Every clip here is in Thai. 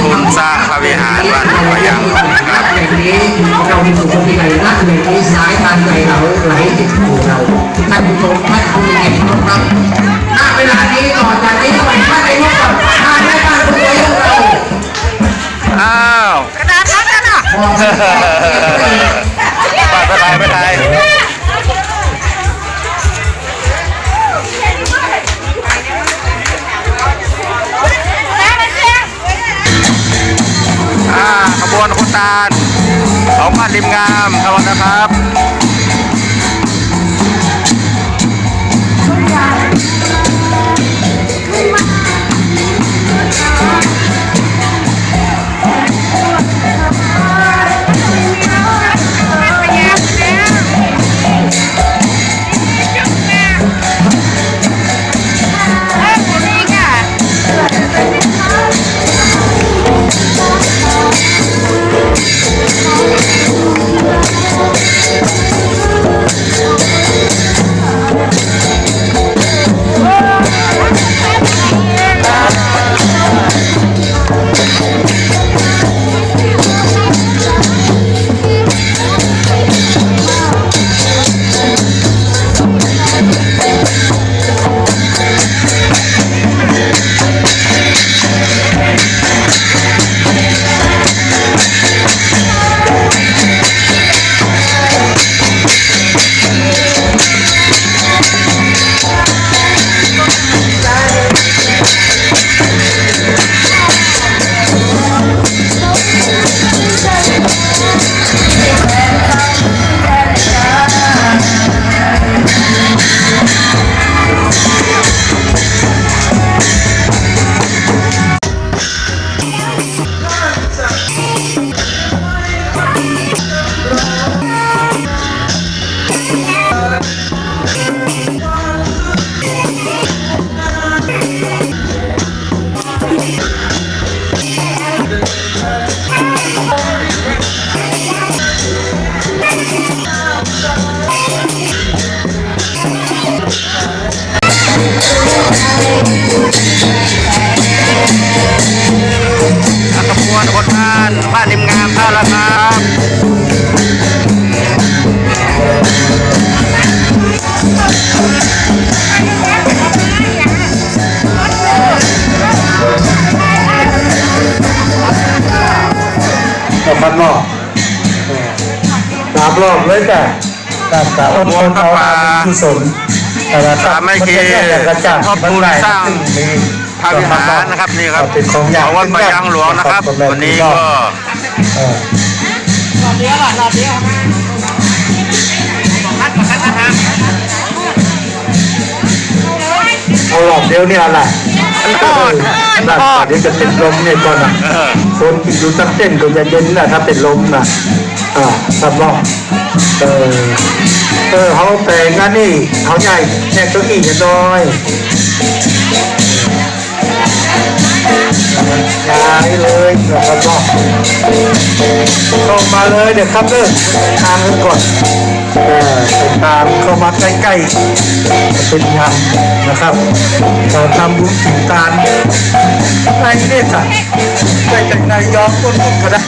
ทุนสร้างพระวิหารวัดพยังนะครับแห่งนี้เรามีสุขมีไหลรักแห่งนี้สายทานใจเราไหลติดหูเราท่านผู้ชมท่านผู้เห็นครับณเวลานี้ต่อจากนี้ไปท่าน ริมงามทวันนะครับ ขบวนคนทานบ้านริมงามเข้าแล้วครับกับมันรอบสามรอบเลยจ้ะตามสาวอดทนเอากุศลแต่ละสามัคคีกระจ่างครอบครัวสร้าง พระวิหารนะครับนี่ครับเป็นของอยากวัดพยังหลวงนะครับ วันนี้ก็เออรอบเดียวอะรอบเดียวคัดประคัดนะฮะเอารอบเดียวเนี่ยแหละนั่นตอนนี้จะเป็นลมเนี่ยก่อนนะเออคนอยู่ตั้งเต้นก็จะเย็นนะถ้าเป็นลมนะอ่าสำรองเออเออเขาแต่งงานนี่เขาใหญ่แน่เก้าอี้จะน้อย ย้ายเลยนะครับก็เข้ามาเลยเดี๋ยวครับเด้อทางกันก่อนเออไปตามเข้ามาใกล้ๆเป็นยังนะครับเราทำบุญถึงการในเนี่ยจ้ะได้จากนายยอมต้นทุนก็ได้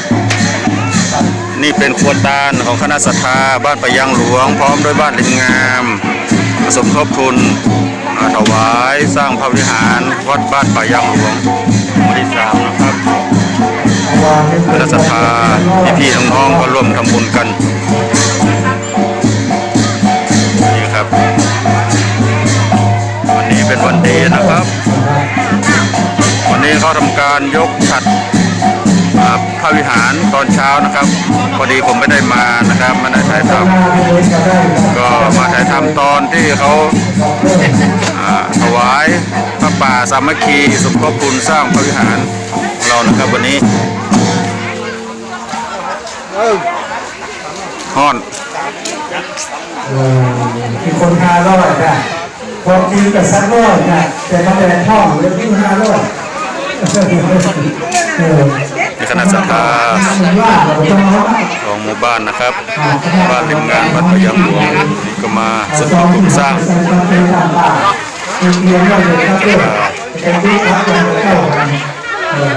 นี่เป็นครัวตานของคณะศรัทธาบ้านปะยังหลวง พร้อมด้วยบ้านริมงามสมทบทุนอาถวายสร้างพระวิหารวัดบ้านปะยังหลวง หมู่ที่สามนะครับคณะศรัทธาพี่ๆน้องๆก็ร่วมทำบุญกันนี่ครับ วันนี้เป็นวันดีนะครับ วันนี้เขาทำการยกฉัด พระวิหารตอนเช้านะครับ พอดีผมไม่ได้มานะครับไม่ได้ถ่ายทำก็มาถ่ายทำตอนที่เขาถวายพระป่าสามัคคีสมทบทุนสร้างพระวิหารเรานะครับวันนี้ฮ้อนออมีคนหาร้อยนะความจริงกับสักร้อยนะแต่มาแต่ท่องเลยที่ห้าร้อย เออในคณะศรัทธาว่าเราต้องเอาของหมู่บ้านนะครับ บ้านริมงานวัดพยามหลวงนี่ก็มาสมทบทุนสร้างเป็นเพียงว่าเลยครับเพื่อนเป็นกของเจ้าเออ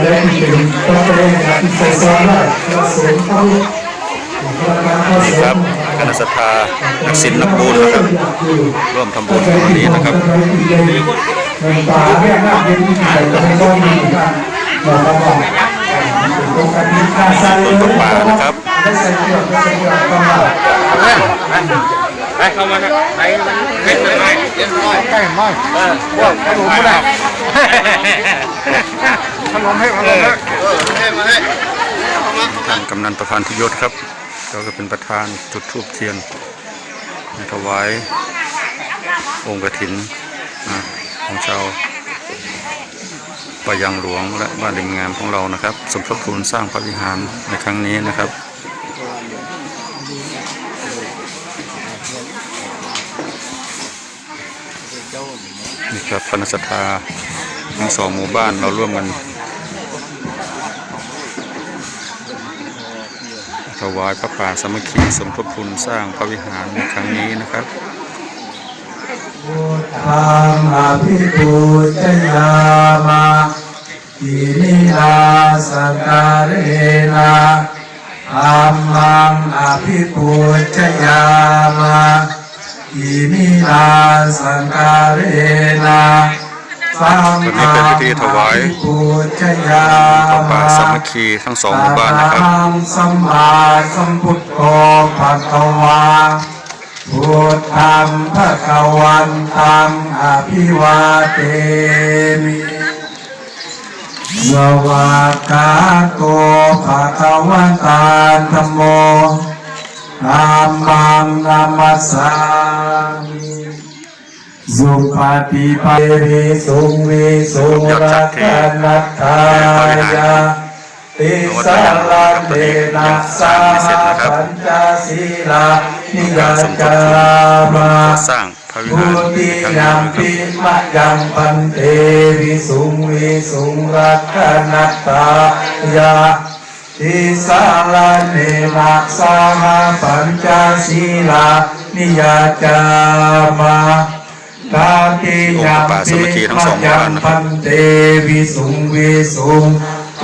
และที่เป็นต้องแสดงนะครับที่ใส่ซองได้ก็เสริมเข้างเข้านี่ครับคณะศรัทธานักศิลป์นักบุญนะครับร่วมทำบุญในวันนี้นะครับ เงินตาแม่น้ำเย็นที่ใส่ในก้อนนี้นะครับเราก็บอกตรงกันที่ค่าสร้างเรือนะครับได้ใส่เกี่ยวได้ใส่เกี่ยวก็มาไปเข้ามาไปเล่นเลยเล่นน้อยใกล้น้อยเออพวกขนมไม่ได้ขนมให้ขนมให้เออให้มาให้ท่านกำนันประธานทิยศครับก็ก็เป็นประธานจุดธูปเทียนถวายองค์กฐินอ่าของชาว ปะยังหลวงและบ้านริมงามของเรานะครับ สมทบทุนสร้างพระวิหารในครั้งนี้นะครับนี่ครับคณะศรัทธาทั้งสองหมู่บ้านเราร่วมกันถวายพระป่าสามัคคีสมทบทุนสร้างพระวิหารในครั้งนี้นะครับ ทางอภิปูชยามาอินิลาสการเรนะธรรมังอภิปูชยามาอินิลาสการเรนะสังวันนี้เป็นพิธีถวายปูชยาพระป่าสามัคคีทั้งสองหมู่บ้านนะครับ พุทธภะคะวาพุทธังภะคะวันตังอภิวาเทมิสวากาโตภะคะวันตาธัมโมธัมมังนามัสสามิสุปฏิปันนิสุงวิสุรักนัตถายา ติสาลันเดนะสาปัญจศีลานิยกาจามาสร้างพระวิหารทในธิครั้งปิมะยังปันเตวิสุงวิสุงรักนัตตายาทิสาลาเนนะสาปัญจศีลานิยจามาตาติยัมปิมะยังปันเตวิสุงวิสุง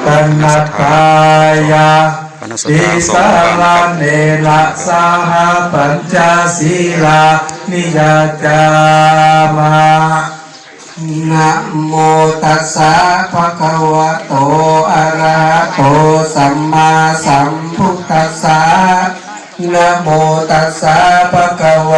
กันัตตายาคณะศรัทติธาสองสาหมู่บ้านลานะครับเนนะสาหปัญจศีลานิยจามานะโมตัสสะภะคะวะโตอะระหะโตสัมมาสัมพุทธัสสะนะโมตัสสะภะคะวะ